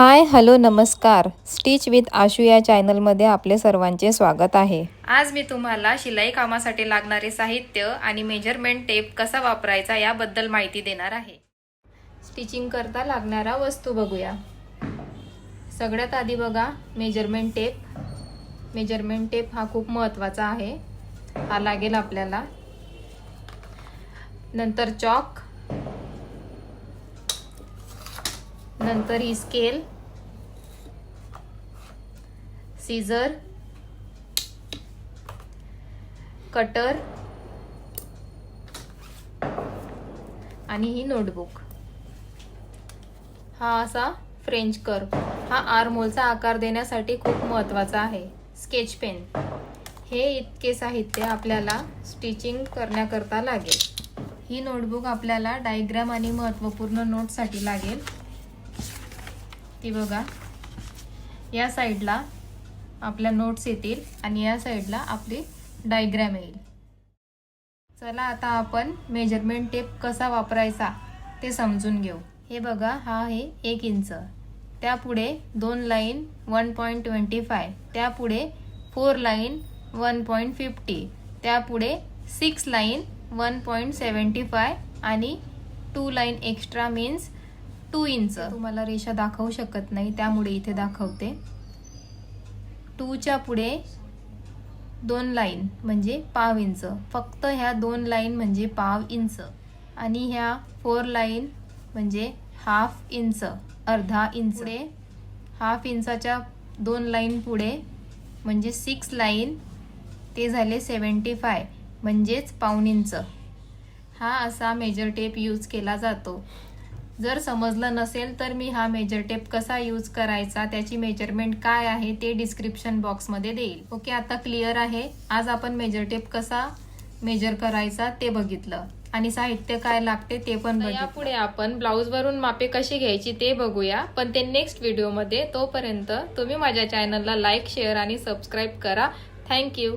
हाय hello नमस्कार. Stitch with Ashu या चॅनलमध्ये आपले सर्वांचे स्वागत आहे. आज मी तुम्हाला शिलाई कामासाठी लागणारे साहित्य आणि मेजरमेंट टेप कसा वापरायचा याबद्दल माहिती देणार आहे. स्टिचिंग करता लागणारा वस्तू बघूया. सगळ्यात आधी बघा मेजरमेंट टेप. मेजरमेंट टेप हा खूप महत्त्वाचा आहे. हा लागेल आपल्याला. नंतर चॉक. नंतर ही स्केल सीझर कटर आणि ही नोटबुक हा असा फ्रेंच कर्व हा आरमोलचा आकार देण्यासाठी खूप महत्त्वाचा आहे. स्केच पेन हे इतके साहित्य आपल्याला स्टिचिंग करण्याकरता लागेल. ही नोटबुक आपल्याला डायग्राम आणि महत्त्वपूर्ण नोटसाठी लागेल. ती बघा. या साईडला आपल्या नोट्स येतील आणि या साईडला आपली डायग्रॅम येईल. चला आता आपण मेजरमेंट टेप कसा वापरायचा ते समजून घेऊ. हे बघा हा आहे एक इंच त्यापुढे दोन line one point twenty five त्यापुढे four line one point fifty त्यापुढे six line one point seventy five आणि two line extra means two inch. तुम्हाला रेषा दाखवू शकत नाही त्यामुळे इथे दाखवते. टूच्या पुढे दोन लाईन म्हणजे पाव इंच. फक्त ह्या दोन लाईन म्हणजे पाव इंच. आणि ह्या फोर लाईन म्हणजे हाफ इंच अर्धा इंच. पुढे हाफ इंचाच्या दोन लाईन पुढे म्हणजे सिक्स लाईन ते झाले सेवन्टी फाय म्हणजेच पाऊण इंच. हा असा मेजर टेप यूज केला जातो. जर समजलं नसेल तर मी हा मेजर टेप कसा यूज करायचा त्याची मेजरमेंट काय आहे ते डिस्क्रिप्शन बॉक्समध्ये देईल. ओके आता क्लिअर आहे. आज आपण मेजर टेप कसा मेजर करायचा ते बघितलं. आणि साहित्य काय लागते ते पण यापुढे आपण ब्लाऊज वरून मापे कशी घ्यायची ते बघूया. पण ते नेक्स्ट व्हिडिओमध्ये तोपर्यंत तुम्ही माझ्या चॅनलला लाईक शेअर आणि सबस्क्राईब करा. Thank you